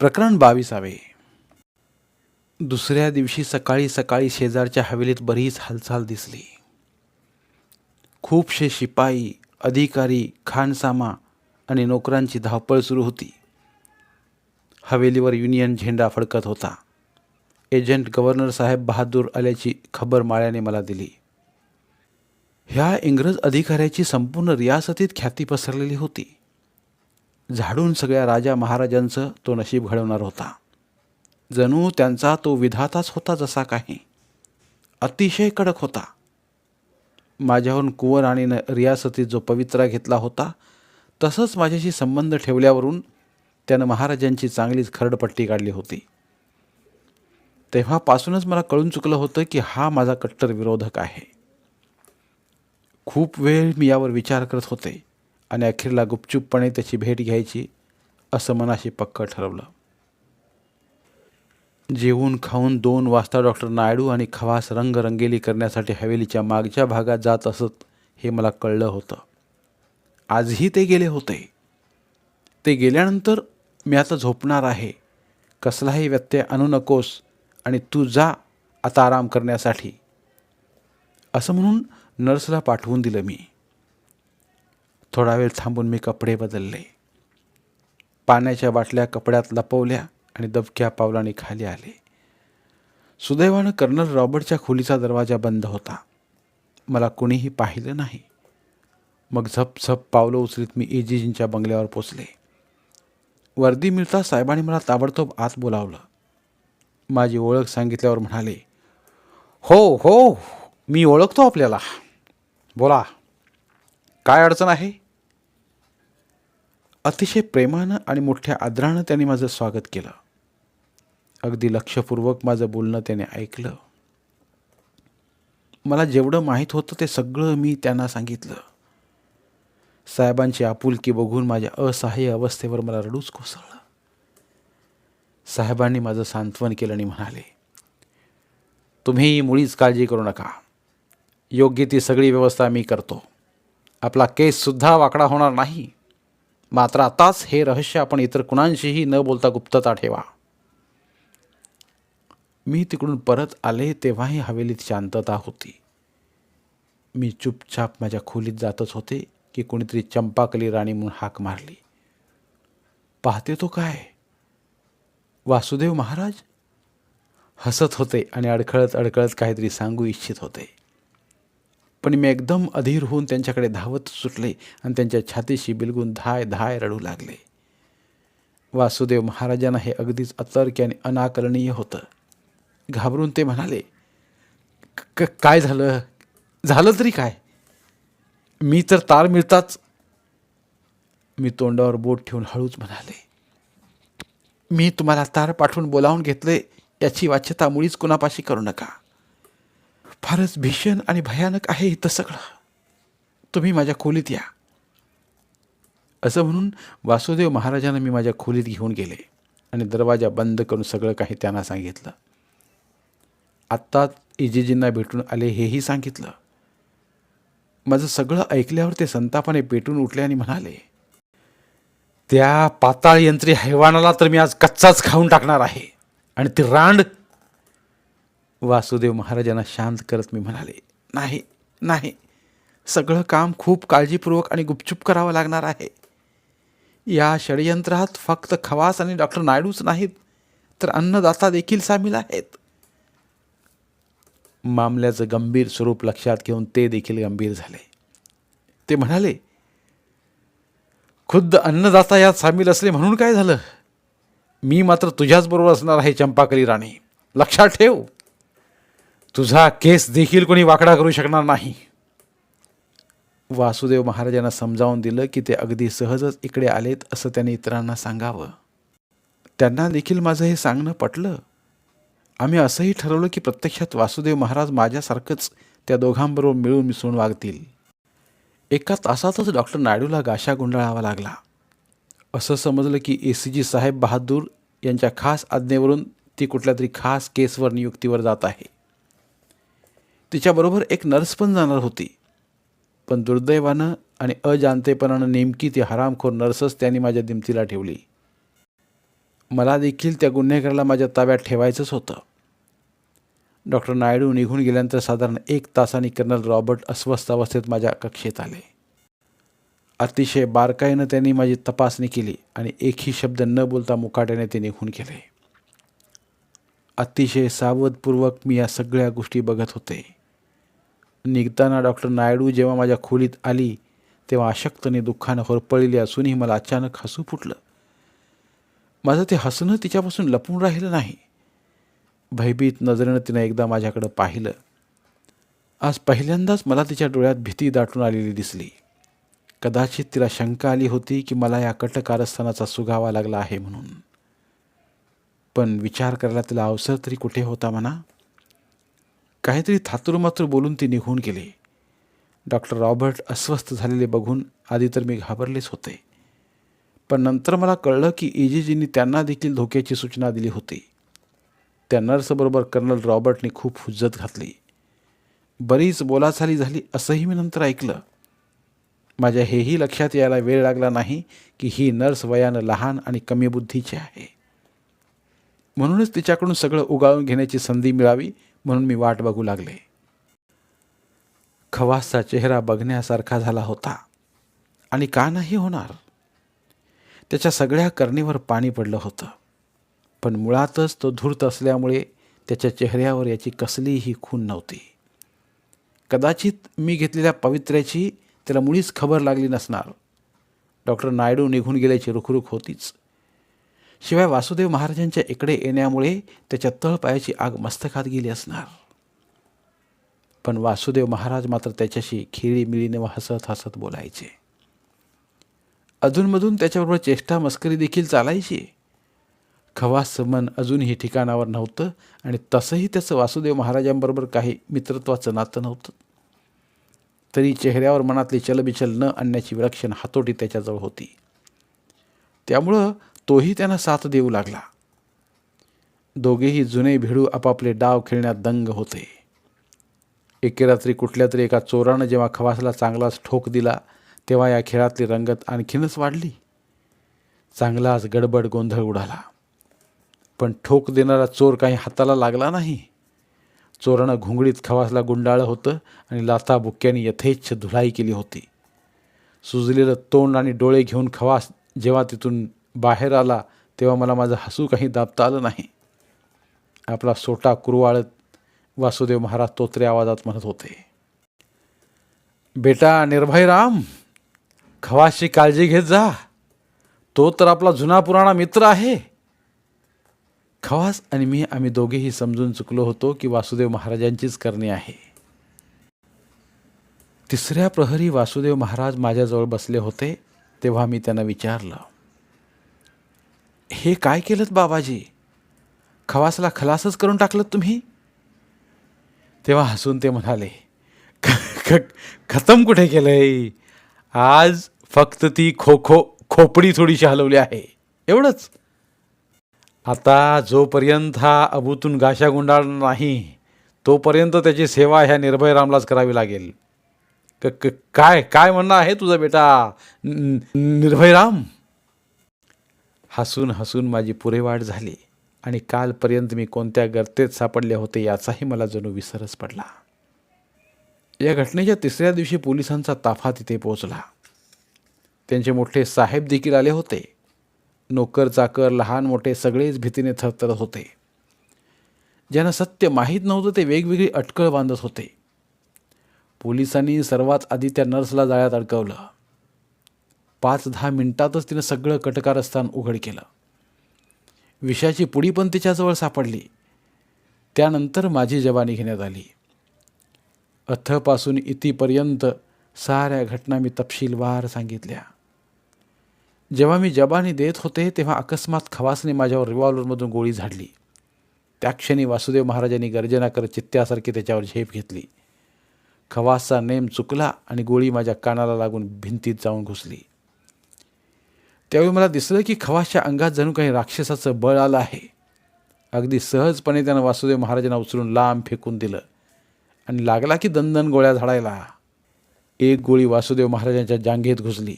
प्रकरण बावीसावे. दुसऱ्या दिवशी सकाळी सकाळी शेजारच्या हवेलीत बरीच हालचाल दिसली. खूपशे शिपाई अधिकारी खानसामा आणि नोकरांची धावपळ सुरू होती. हवेलीवर युनियन झेंडा फडकत होता. एजंट गव्हर्नर साहेब बहादूर आल्याची खबर माळ्याने मला दिली. ह्या इंग्रज अधिकाऱ्याची संपूर्ण रियासतीत ख्याती पसरलेली होती. झाडून सगळ्या राजा महाराजांचं तो नशीब घडवणार होता. जणू त्यांचा तो विधाताच होता जसा काही. अतिशय कडक होता. माझ्याहून कुंवर आणि न रियासतीत जो पवित्रा घेतला होता तसंच माझ्याशी संबंध ठेवल्यावरून त्यानं महाराजांची चांगलीच खरडपट्टी काढली होती. तेव्हापासूनच मला कळून चुकलं होतं की हा माझा कट्टर विरोधक आहे. खूप वेळ मी यावर विचार करत होते. आणि अखेरला गुपचूपपणे त्याची भेट घ्यायची असं मनाशी पक्क ठरवलं. जेवून खाऊन दोन वाजता डॉक्टर नायडू आणि खवास रंगरंगेली करण्यासाठी हवेलीच्या मागच्या भागात जात असत हे मला कळलं होतं. आजही ते गेले होते. ते गेल्यानंतर मी आता झोपणार आहे. कसलाही व्यत्यय आणू नकोस आणि तू जा आता आराम करण्यासाठी. असं म्हणून नर्सला पाठवून दिलं मी. थोडा वेळ थांबून मी कपडे बदलले. पाण्याच्या बाटल्या कपड्यात लपवल्या आणि दबक्या पावलाने खाली आले. सुदैवानं कर्नल रॉबर्टच्या खोलीचा दरवाजा बंद होता. मला कुणीही पाहिलं नाही. मग झप झप पावलं उचलीत मी एजीजींच्या बंगल्यावर पोचले. वर्दी मिळता साहेबांनी मला ताबडतोब आत बोलावलं. माझी ओळख सांगितल्यावर म्हणाले हो हो मी ओळखतो आपल्याला. बोला. काय अडचण आहे? अतिशय प्रेमानं आणि मोठ्या आदरानं त्याने माझं स्वागत केलं. अगदी लक्षपूर्वक माझं बोलणं त्याने ऐकलं. मला जेवढं माहीत होतं ते सगळं मी त्यांना सांगितलं. साहेबांची आपुलकी बघून माझ्या असहाय्य अवस्थेवर मला रडूच कोसळलं. साहेबांनी माझं सांत्वन केलं आणि म्हणाले तुम्ही मुळीच काळजी करू नका. योग्य ती सगळी व्यवस्था मी करतो. आपला केससुद्धा वाकडा होणार नाही. मात्र आताच हे रहस्य आपण इतर कुणांशीही न बोलता गुप्तता ठेवा. मी तिकडून परत आले तेव्हाही हवेलीत शांतता होती. मी चुपचाप माझ्या खोलीत जातच होते की कोणीतरी चंपाकली राणी म्हणून हाक मारली. पाहते तो काय? वासुदेव महाराज? हसत होते आणि अडखळत अडखळत काहीतरी सांगू इच्छित होते. पण मी एकदम अधीर होऊन त्यांच्याकडे धावत सुटले आणि त्यांच्या छातीशी बिलगून धाय धाय रडू लागले. वासुदेव महाराजांना हे अगदीच अतर्क्य आणि अनाकलनीय होतं. घाबरून ते म्हणाले "क- काय झालं? झालं तरी काय? मी तर तार मिळताच. मी तोंडावर बोट ठेवून हळूच म्हणाले मी तुम्हाला तार पाठवून बोलावून घेतले याची वाच्यता मुळीच कुणापाशी करू नका. फारच भीषण आणि भयानक आहे इथं सगळं. तुम्ही माझ्या खोलीत या. असं म्हणून वासुदेव महाराजांना मी माझ्या खोलीत घेऊन गेले आणि दरवाजा बंद करून सगळं काही त्यांना सांगितलं. आत्ताच इजीजींना भेटून आले हेही सांगितलं. माझं सगळं ऐकल्यावर ते संतापाने पेटून उठले आणि म्हणाले त्या पाताळ यंत्री हैवानाला तर मी आज कच्चाच खाऊन टाकणार आहे आणि ती रांड वासुदेव महाराजांना शांत करत मी म्हणाले नाही नाही. सगळं काम खूप काळजीपूर्वक आणि गुपचूप करावं लागणार आहे. या षडयंत्रात फक्त खवास आणि डॉक्टर नायडूच नाहीत तर अन्नदाता देखील सामील आहेत. मामल्याचं गंभीर स्वरूप लक्षात घेऊन ते देखील गंभीर झाले. ते म्हणाले खुद्द अन्नदाता यात सामील असले म्हणून काय झालं? मी मात्र तुझ्याच बरोबर असणार आहे चंपाकली राणी. लक्षात ठेव. तुझा केस देखील कोणी वाकडा करू शकणार नाही. वासुदेव महाराजांना समजावून दिलं की ते अगदी सहजच इकडे आलेत असं त्याने इतरांना सांगावं. त्यांना देखील माझं हे सांगणं पटलं. आम्ही असंही ठरवलं की प्रत्यक्षात वासुदेव महाराज माझ्यासारखंच त्या दोघांबरोबर मिळून मिसळून वागतील. एका तासातच डॉक्टर नायडूला गाशा गुंडाळावा लागला. असं समजलं की ए सी जी साहेब बहादूर यांच्या खास आज्ञेवरून ती कुठल्या तरी खास केसवर नियुक्तीवर जात आहे. तिच्याबरोबर एक नर्स पण जाणार होती. पण दुर्दैवानं आणि अजाणतेपणानं नेमकी ती हरामखोर नर्सच त्यांनी माझ्या दिमतीला ठेवली. मला देखील त्या गुन्हेगाराला माझ्या ताब्यात ठेवायचंच होतं. डॉक्टर नायडू निघून गेल्यानंतर साधारण एक तासाने कर्नल रॉबर्ट अस्वस्थ अवस्थेत माझ्या कक्षेत आले. अतिशय बारकाईनं त्यांनी माझी तपासणी केली आणि एकही शब्द न बोलता मुकाट्याने ते निघून गेले. अतिशय सावधपूर्वक मी या सगळ्या गोष्टी बघत होते. निघताना डॉक्टर नायडू जेव्हा माझ्या खोलीत आली तेव्हा अशक्तने दुःखानं होरपळली असूनही मला अचानक हसू फुटलं. माझं ते हसणं तिच्यापासून लपून राहिलं नाही. भयभीत नजरेनं तिनं एकदा माझ्याकडं पाहिलं. आज पहिल्यांदाच मला तिच्या डोळ्यात भीती दाटून आलेली दिसली. कदाचित तिला शंका आली होती की मला या कट कारस्थानाचा सुगावा लागला आहे म्हणून. पण विचार करायला तिला अवसर तरी कुठे होता म्हणा? काहीतरी थातुरमात्र बोलून ती निघून गेली. डॉक्टर रॉबर्ट अस्वस्थ झालेले बघून आधी तर मी घाबरलेच होते. पण नंतर मला कळलं की इजीजींनी त्यांना देखील धोक्याची सूचना दिली होती. त्या नर्सबरोबर कर्नल रॉबर्टने खूप हुज्जत घातली. बरीच बोलाचाली झाली असंही मी नंतर ऐकलं. माझ्या हेही लक्षात यायला वेळ लागला नाही की ही नर्स वयानं लहान आणि कमी बुद्धीची आहे. म्हणूनच तिच्याकडून सगळं उगाळून घेण्याची संधी मिळावी म्हणून मी वाट बघू लागले. खवासचा चेहरा बघण्यासारखा झाला होता. आणि का नाही होणार? त्याच्या सगळ्या करणीवर पाणी पडलं होतं. पण मुळातच तो धूर्त असल्यामुळे त्याच्या चेहऱ्यावर याची कसलीही खून नव्हती. कदाचित मी घेतलेल्या पवित्र्याची त्याला मुळीच खबर लागली नसणार. डॉक्टर नायडू निघून गेल्याची रुखरुख होतीच. शिवाय वासुदेव महाराजांच्या इकडे येण्यामुळे त्याच्या तळपायाची आग मस्तकात गेली असणार. पण वासुदेव महाराज मात्र त्याच्याशी खेळी मिळीने हसत हसत बोलायचे. अधूनमधून त्याच्याबरोबर चेष्टा मस्करी देखील चालायची. खवासचं मन अजूनही ठिकाणावर नव्हतं आणि तसंही त्याचं वासुदेव महाराजांबरोबर काही मित्रत्वाचं नातं नव्हतं. तरी चेहऱ्यावर मनातली चलबिचल न आणण्याची विलक्षण हातोटी त्याच्याजवळ होती. त्यामुळं तोही त्यांना साथ देऊ लागला. दोघेही जुने भिडू आपापले डाव खेळण्यात दंग होते. एके रात्री कुठल्या तरी एका चोरानं जेव्हा खवासला चांगलाच ठोक दिला तेव्हा या खेळातली रंगत आणखीनच वाढली. चांगलाच गडबड गोंधळ उडाला. पण ठोक देणारा चोर काही हाताला लागला नाही. चोरानं घुंगडीत खवासला गुंडाळं होतं आणि लाथा बुक्क्याने यथेच्छ धुलाई केली होती. सुजलेलं तोंड आणि डोळे घेऊन खवास जेव्हा तिथून बाहेर आला तेव्हा मला माझं हसू काही दाबता आलं नाही. आपला सोटा कुरवाळत वासुदेव महाराज तोत्रे आवाजात म्हणत होते बेटा निर्भय राम खवासची काळजी घेत जा. तो तर आपला जुना पुराणा मित्र आहे. खवास आणि मी आम्ही दोघेही समजून चुकलो होतो की वासुदेव महाराजांचीच करणी आहे. तिसऱ्या प्रहरी वासुदेव महाराज माझ्याजवळ बसले होते तेव्हा मी त्यांना विचारलं हे काय केलं बाबाजी? खवासला खलासच करून टाकलं तुम्ही? तेव्हा हसून ते म्हणाले "ख- ख- खतम कुठे केलंय? आज फक्त ती खो खो खोपडी थोडीशी हलवली आहे. एवढंच. आता जोपर्यंत हा अबूतून गाशा गुंडाळणार नाही तोपर्यंत त्याची सेवा ह्या निर्भय रामलाच करावी लागेल. क काय काय म्हणणं आहे तुझं बेटा? निर्भय राम? हसून हसून माझी पुरेवाट झाली आणि कालपर्यंत मी कोणत्या गर्तेत सापडले होते याचाही मला जणू विसरच पडला. या घटनेच्या तिसऱ्या दिवशी पोलिसांचा ताफा तिथे पोहोचला. त्यांचे मोठे साहेब देखील आले होते. नोकर चाकर लहान मोठे सगळेच भीतीने थरथरत होते. ज्यांना सत्य माहीत नव्हतं ते वेगवेगळी अटकळ बांधत होते. पोलिसांनी सर्वात आधी त्या नर्सला जाळ्यात अडकवलं. पाच दहा मिनिटातच तिनं सगळं कटकारस्थान उघड केलं. विषाची पुडी पण तिच्याजवळ सापडली. त्यानंतर माझी जवानी घेण्यात आली. अथपासून इथपर्यंत साऱ्या घटना मी तपशीलवार सांगितल्या. जेव्हा मी जबानी देत होते तेव्हा अकस्मात खवासने माझ्यावर रिव्हॉल्वरमधून गोळी झाडली. त्या क्षणी वासुदेव महाराजांनी गर्जना करत चित्त्यासारखी त्याच्यावर झेप घेतली. खवासचा नेम चुकला आणि गोळी माझ्या कानाला लागून भिंतीत जाऊन घुसली. त्यावेळी मला दिसलं की खवासच्या अंगात जणू काही राक्षसाचं बळ आलं आहे. अगदी सहजपणे त्यानं वासुदेव महाराजांना उचलून लांब फेकून दिलं आणि लागला की दंदन गोळ्या झाडायला. एक गोळी वासुदेव महाराजांच्या जांघेत घुसली.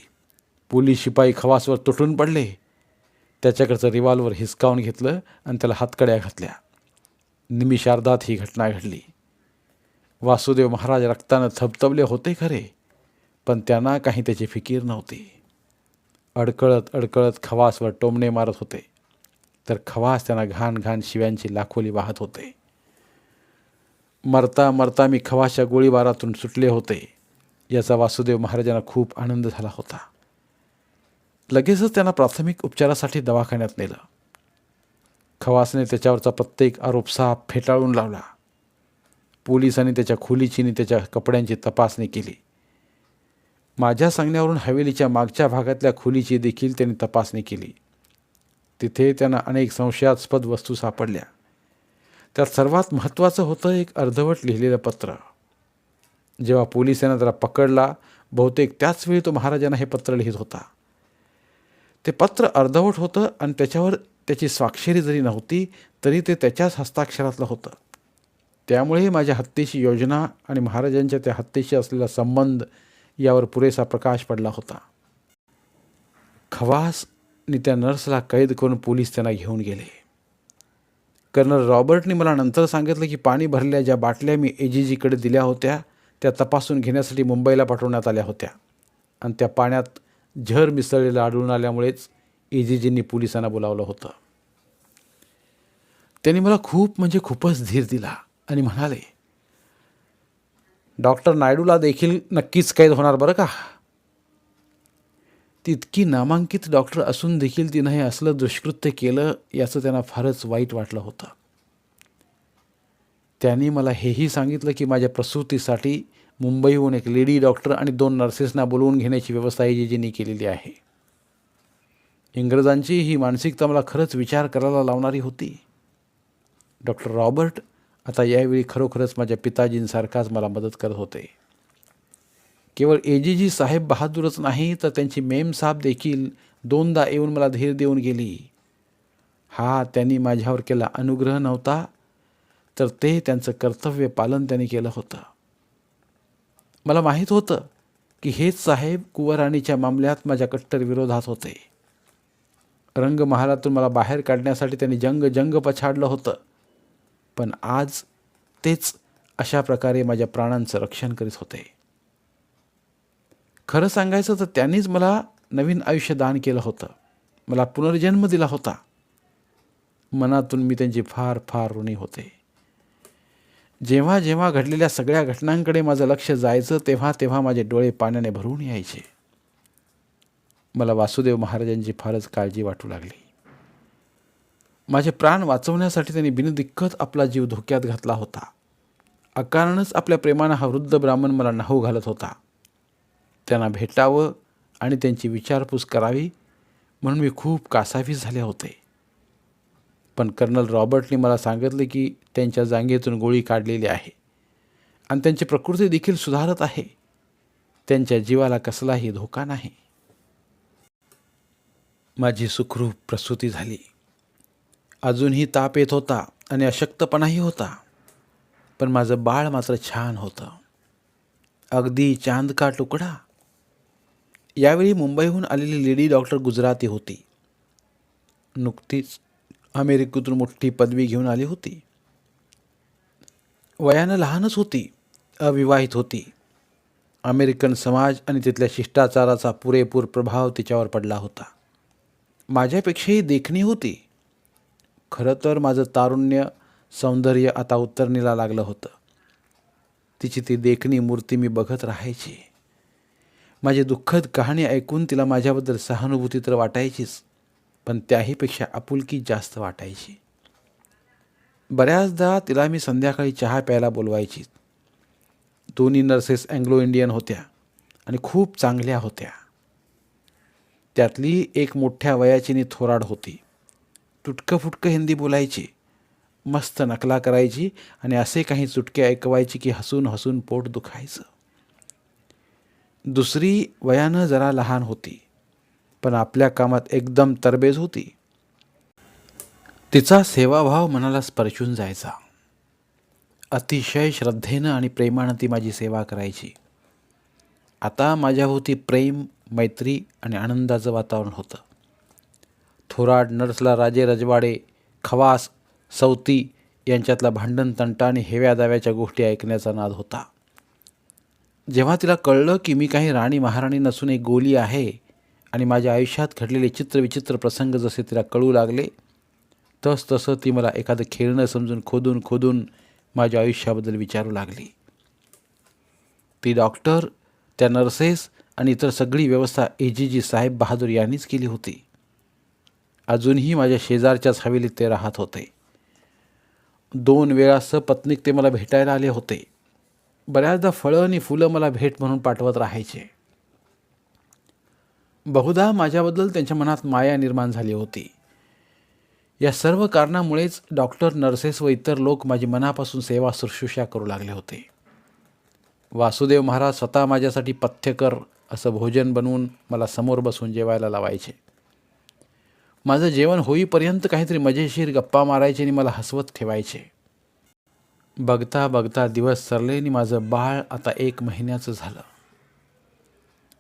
पोलीस शिपाई खवासवर तुटून पडले. त्याच्याकडचं रिव्हॉल्वर हिसकावून घेतलं आणि त्याला हातकड्या घातल्या. निमिषार्धात ही घटना घडली. वासुदेव महाराज रक्तानं थबथबले होते खरे पण त्यांना काही त्याची फिकीर नव्हती. अडकळत अडकळत खवासवर टोमणे मारत होते. तर खवास त्यांना घाण घाण शिव्यांची लाखोली वाहत होते. मरता मरता मी खवासच्या गोळीबारातून सुटले होते. याचा वासुदेव महाराजांना खूप आनंद झाला होता. लगेचच त्यांना प्राथमिक उपचारासाठी दवाखान्यात नेलं. खवासने त्याच्यावरचा प्रत्येक आरोप साफ फेटाळून लावला. पोलिसांनी त्याच्या खोलीची आणि त्याच्या कपड्यांची तपासणी केली. माझ्या सांगण्यावरून हवेलीच्या मागच्या भागातल्या खोलीची देखील त्यांनी तपासणी केली. तिथे त्यांना अनेक संशयास्पद वस्तू सापडल्या. त्यात सर्वात महत्त्वाचं होतं एक अर्धवट लिहिलेलं पत्र. जेव्हा पोलिसांना त्याला पकडला बहुतेक त्याच वेळी तो महाराजांना हे पत्र लिहित होता. ते पत्र अर्धवट होतं आणि त्याच्यावर त्याची स्वाक्षरी जरी नव्हती तरी ते त्याच्याच हस्ताक्षरातलं होतं. त्यामुळे माझ्या हत्येची योजना आणि महाराजांच्या त्या हत्येशी असलेला संबंध यावर पुरेसा प्रकाश पडला होता. खवासनी त्या नर्सला कैद करून पोलीस त्यांना घेऊन गेले. कर्नल रॉबर्टने मला नंतर सांगितलं की पाणी भरलेल्या ज्या बाटल्या मी एजीजीकडे दिल्या होत्या त्या तपासून घेण्यासाठी मुंबईला पाठवण्यात आल्या होत्या. आणि त्या पाण्यात झर मिसळलेलं आढळून आल्यामुळेच एजीजींनी पोलिसांना बोलावलं होतं. त्यांनी मला खूप म्हणजे खूपच धीर दिला आणि म्हणाले डॉक्टर नायडूला देखील नक्कीच कैद होणार बरं का? तितकी नामांकित डॉक्टर असून देखील तिनं हे असलं दुष्कृत्य केलं याचं त्यांना फारच वाईट वाटलं होतं. त्यांनी मला हेही सांगितलं की माझ्या प्रसूतीसाठी मुंबईहून एक लेडी डॉक्टर आणि दोन नर्सेसना बोलवून घेण्याची व्यवस्था एजीजींनी केलेली आहे. इंग्रजांची ही मानसिकता मला खरंच विचार करायला लावणारी होती. डॉक्टर रॉबर्ट आता यावेळी खरोखरच माझ्या पिताजींसारखाच मला मदत करत होते. केवळ एजीजी साहेब बहादूरच नाही तर त्यांची मेमसाहेब देखील दोनदा येऊन मला धीर देऊन गेली. हा त्यांनी माझ्यावर केला अनुग्रह नव्हता तर ते त्यांचं कर्तव्य पालन त्यांनी केलं होतं. मला माहीत होतं की हेच साहेब कुवराणीच्या मामल्यात माझ्या कट्टर विरोधात होते. रंगमहालातून मला बाहेर काढण्यासाठी त्यांनी जंग जंग पछाडलं होतं. पण आज तेच अशा प्रकारे माझ्या प्राणांचं रक्षण करीत होते. खरं सांगायचं तर त्यांनीच मला नवीन आयुष्य दान केलं होतं. मला पुनर्जन्म दिला होता. मनातून मी त्यांची फार फार ऋणी होते. जेव्हा जेव्हा घडलेल्या सगळ्या घटनांकडे माझं लक्ष जायचं तेव्हा तेव्हा माझे डोळे पाण्याने भरून यायचे. मला वासुदेव महाराजांची फारच काळजी वाटू लागली. माझे प्राण वाचवण्यासाठी त्यांनी बिनदिक्कत आपला जीव धोक्यात घातला होता. अकारणच आपल्या प्रेमानं हा वृद्ध ब्राह्मण मला नाहू घालत होता. त्यांना भेटावं आणि त्यांची विचारपूस करावी म्हणून मी खूप कासावीस झाले होते. पण कर्नल रॉबर्टने मला सांगितले की त्यांच्या जांगेतून गोळी काढलेली आहे आणि त्यांची प्रकृती देखील सुधारत आहे. त्यांच्या जीवाला कसलाही धोका नाही. माझी सुखरूप प्रसूती झाली. अजूनही ताप येत होता आणि अशक्तपणाही होता. पण माझं बाळ मात्र छान होतं. अगदी चांद का तुकडा यावेळी मुंबईहून आलेली लेडी डॉक्टर गुजराती होती. नुकतीच अमेरिकेतून मोठी पदवी घेऊन आली होती. वयानं लहानच होती अविवाहित होती. अमेरिकन समाज आणि तिथल्या शिष्टाचाराचा पुरेपूर प्रभाव तिच्यावर पडला होता. माझ्यापेक्षाही देखणी होती. खरं तर माझं तारुण्य सौंदर्य आता उत्तरणीला लागलं होतं. तिची ती देखणी मूर्ती मी बघत राहायची. माझी दुःखद कहाणी ऐकून तिला माझ्याबद्दल सहानुभूती तर वाटायचीच पण त्याहीपेक्षा आपुलकी जास्त वाटायची. बऱ्याचदा तिला मी संध्याकाळी चहा प्यायला बोलवायची. दोन्ही नर्सेस अँग्लो इंडियन होत्या आणि खूप चांगल्या होत्या. त्यातली एक मोठ्या वयाचीनी थोराड होती. तुटकं फुटकं हिंदी बोलायची. मस्त नकला करायची आणि असे काही चुटके ऐकवायची की हसून हसून पोट दुखायचं. दुसरी वयानं जरा लहान होती पण आपल्या कामात एकदम तरबेज होती. तिचा सेवाभाव मनाला स्पर्शून जायचा. अतिशय श्रद्धेनं आणि प्रेमानं ती माझी सेवा करायची. आता माझ्याभोवती प्रेम मैत्री आणि आनंदाचं वातावरण होतं. थोराड नर्सला राजे रजवाडे खवास सौती यांच्यातला भांडण तंटा आणि हेव्या दाव्याच्या गोष्टी ऐकण्याचा नाद होता. जेव्हा तिला कळलं की मी काही राणी महाराणी नसून एक गोली आहे आणि माझ्या आयुष्यात घडलेले चित्रविचित्र प्रसंग जसे तिला कळू लागले तस तसं ती मला एखादं खेळणं समजून खोदून खोदून माझ्या आयुष्याबद्दल विचारू लागली. ती डॉक्टर त्या नर्सेस आणि इतर सगळी व्यवस्था ए जी जी साहेब बहादूर यांनीच केली होती. अजूनही माझ्या शेजारच्याच हवेलीत ते राहत होते. दोन वेळा सपत्नीक ते मला भेटायला आले होते. बऱ्याचदा फळं आणि फुलं मला भेट म्हणून पाठवत राहायचे. बहुधा माझ्याबद्दल त्यांच्या मनात माया निर्माण झाली होती. या सर्व कारणामुळेच डॉक्टर नर्सेस व इतर लोक माझी मनापासून सेवा शुश्रूषा करू लागले होते. वासुदेव महाराज स्वतः माझ्यासाठी पथ्यकर असं भोजन बनवून मला समोर बसून जेवायला लावायचे. माझं जेवण होईपर्यंत काहीतरी मजेशीर गप्पा मारायचे आणि मला हसवत ठेवायचे. बघता बघता दिवस सरले आणि माझं बाळ आता एक महिन्याचं झालं.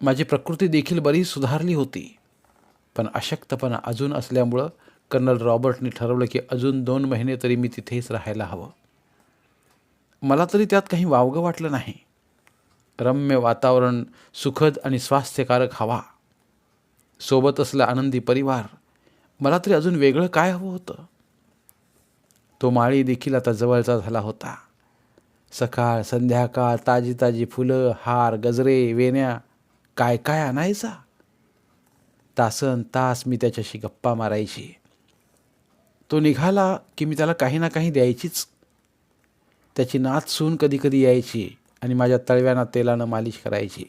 माझी प्रकृती देखील बरीच सुधारली होती पण अशक्तपणा अजून असल्यामुळं कर्नल रॉबर्टने ठरवलं की अजून दोन महिने तरी मी तिथेच राहायला हवं. मला तरी त्यात काही वावगं वाटलं नाही. रम्य वातावरण सुखद आणि स्वास्थ्यकारक हवा. सोबत असला आनंदी परिवार मला तरी अजून वेगळं काय हवं होतं? तो माळी देखील आता जवळचा झाला होता. सकाळ संध्याकाळ ताजी ताजी फुलं हार गजरे वेण्या काय काय आणायचा? तासन तास मी त्याच्याशी गप्पा मारायची. तो निघाला की मी त्याला काही ना काही द्यायचीच. त्याची नात सून कधी कधी यायची आणि माझ्या तळव्याना तेलानं मालिश करायची.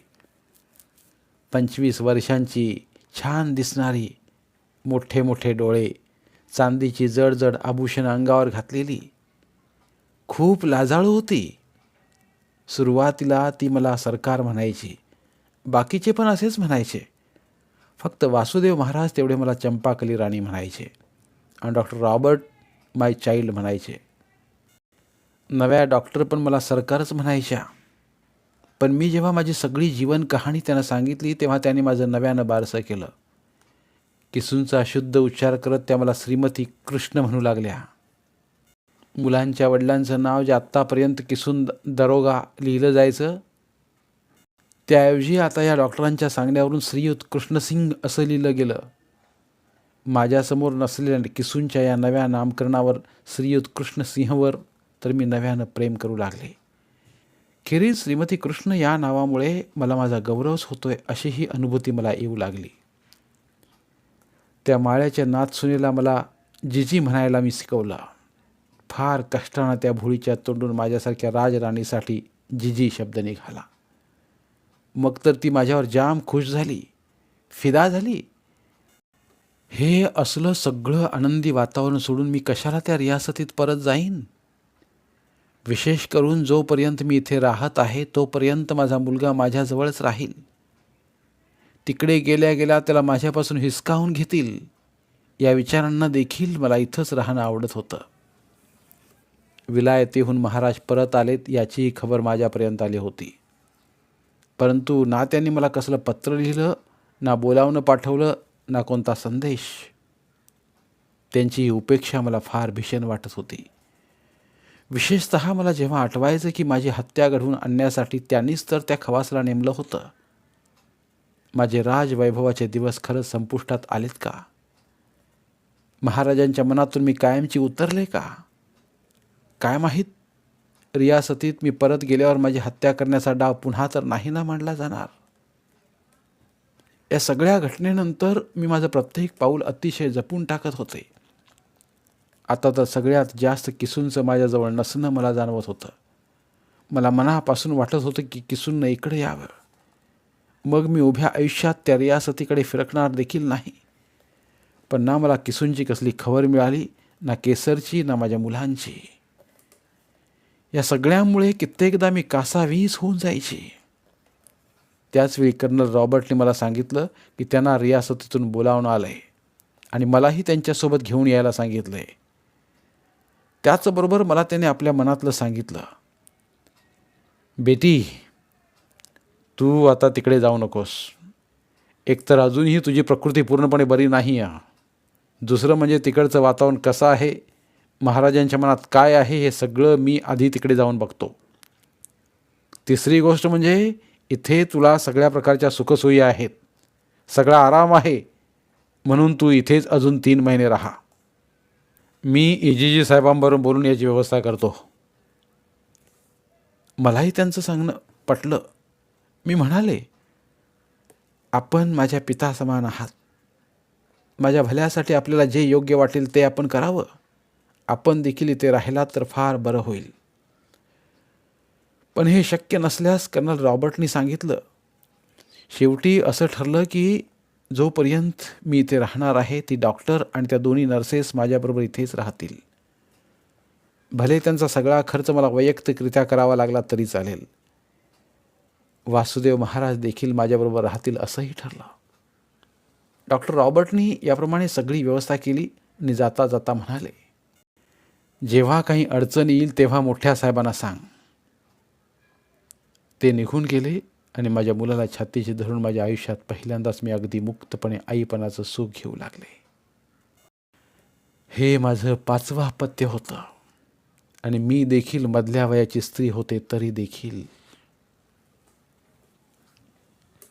पंचवीस वर्षांची छान दिसणारी मोठे मोठे डोळे चांदीची जडजड आभूषण अंगावर घातलेली. खूप लाजाळू होती. सुरुवातीला ती मला सरकार म्हणायची बाकीचे पण असेच म्हणायचे. फक्त वासुदेव महाराज तेवढे मला चंपाकली राणी म्हणायचे. आणि डॉक्टर रॉबर्ट माय चाइल्ड म्हणायचे. नव्या डॉक्टर पण मला सरकारच म्हणायच्या. पण मी जेव्हा माझी सगळी जीवन कहाणी त्यांना सांगितली तेव्हा त्यांनी माझं नव्यानं बारसं केलं. किसूंचा शुद्ध उच्चार करत त्या मला श्रीमती कृष्ण म्हणू लागल्या. मुलांच्या वडिलांचं नाव जे आत्तापर्यंत किसून दरोगा लिहिलं जायचं त्याऐवजी आता या डॉक्टरांच्या सांगण्यावरून श्रीयुत कृष्णसिंग असं लिहिलं गेलं. माझ्यासमोर नसलेल्या किसूंच्या या नव्या नामकरणावर श्रीयुत कृष्णसिंहवर तर मी नव्यानं प्रेम करू लागले. खेरीज श्रीमती कृष्ण या नावामुळे मला माझा गौरवच होतोय अशी ही अनुभूती मला येऊ लागली. त्या माळ्याच्या नाथसुनेला मला जिजी म्हणायला मी शिकवला. फार कष्टानं त्या भोळीच्या तोंडून माझ्यासारख्या राजराणीसाठी जिजी शब्द निघाला. मग तर ती माझ्यावर जाम खुश झाली. फिदा झाली. हे असलं सगळं आनंदी वातावरण सोडून मी कशाला त्या रियासतीत परत जाईन? विशेष करून जोपर्यंत मी इथे राहत आहे तोपर्यंत माझा मुलगा माझ्याजवळच राहील. तिकडे गेल्या गेल्या त्याला माझ्यापासून हिसकावून घेतील. या विचारांना देखील मला इथंच राहणं आवडत होतं. विलायतीहून महाराज परत आलेत याचीही खबर माझ्यापर्यंत आली होती. परंतु ना त्यांनी मला कसलं पत्र लिहिलं ना बोलावणं पाठवलं ना कोणता संदेश. त्यांची ही उपेक्षा मला फार भीषण वाटत होती. विशेषत मला जेव्हा आठवायचं की माझी हत्या घडवून आणण्यासाठी त्यांनीच तर त्या खवासला नेमलं होतं माझे राजवैभवाचे दिवस खरंच संपुष्टात आलेत का? महाराजांच्या मनातून मी कायमची उतरले का? काय माहीत? रियासतीत मी परत गेल्यावर माझी हत्या करण्याचा डाव पुन्हा तर नाही ना मांडला जाणार. या सगळ्या घटनेनंतर मी माझं प्रत्येक पाऊल अतिशय जपून टाकत होते. आता तर सगळ्यात जास्त किसूंचं माझ्याजवळ नसणं मला जाणवत होतं. मला मनापासून वाटत होतं की किसूंनं इकडे यावं. मग मी उभ्या आयुष्यात त्या रियासतीकडे फिरकणार देखील नाही. पण ना मला किसूंची कसली खबर मिळाली ना केसरची ना माझ्या मुलांची. या सगळ्यामुळे कित्येकदा मी कासावीस होऊन जायची. त्याचवेळी कर्नल रॉबर्टने मला सांगितलं की त्यांना रियासतीतून बोलावून आलं आहे आणि मलाही त्यांच्यासोबत घेऊन यायला सांगितलं आहे त्याचबरोबर मला त्याने आपल्या मनातलं सांगितलं बेटी तू आता तिकडे जाऊ नकोस. एकतर अजूनही तुझी प्रकृती पूर्णपणे बरी नाही आहे. दुसरं म्हणजे तिकडचं वातावरण कसं आहे? महाराजांच्या मनात काय आहे? हे सगळं मी आधी तिकडे जाऊन बघतो. तिसरी गोष्ट म्हणजे इथे तुला सगळ्या प्रकारच्या सुखसोयी आहेत. सगळा आराम आहे. म्हणून तू इथेच अजून तीन महिने राहा. मी इजीजी साहेबांबरोबर बोलून याची व्यवस्था करतो. मलाही त्यांचं सांगणं पटलं. मी म्हणाले आपण माझ्या पिता समान आहात. माझ्या भल्यासाठी आपल्याला जे योग्य वाटेल ते आपण करावं. आपण देखील इथे राहिलात तर फार बरं होईल. पण हे शक्य नसल्यास कर्नल रॉबर्टनी सांगितलं शेवटी असं ठरलं की जोपर्यंत मी इथे राहणार आहे ती डॉक्टर आणि त्या दोन्ही नर्सेस माझ्याबरोबर इथेच राहतील. भले त्यांचा सगळा खर्च मला वैयक्तिकरित्या करावा लागला तरी चालेल. वासुदेव महाराज देखील माझ्याबरोबर राहतील असंही ठरलं. डॉक्टर रॉबर्टनी याप्रमाणे सगळी व्यवस्था केली आणि जाता जाता म्हणाले जेव्हा काही अडचण येईल तेव्हा मोठ्या साहेबांना सांग. ते निघून गेले आणि माझ्या मुलाला छातीशी धरून माझ्या आयुष्यात पहिल्यांदाच मी अगदी मुक्तपणे आईपणाचं सुख घेऊ लागले. हे माझं पाचवं अपत्य होतं आणि मी देखील मधल्या वयाची स्त्री होते तरी देखील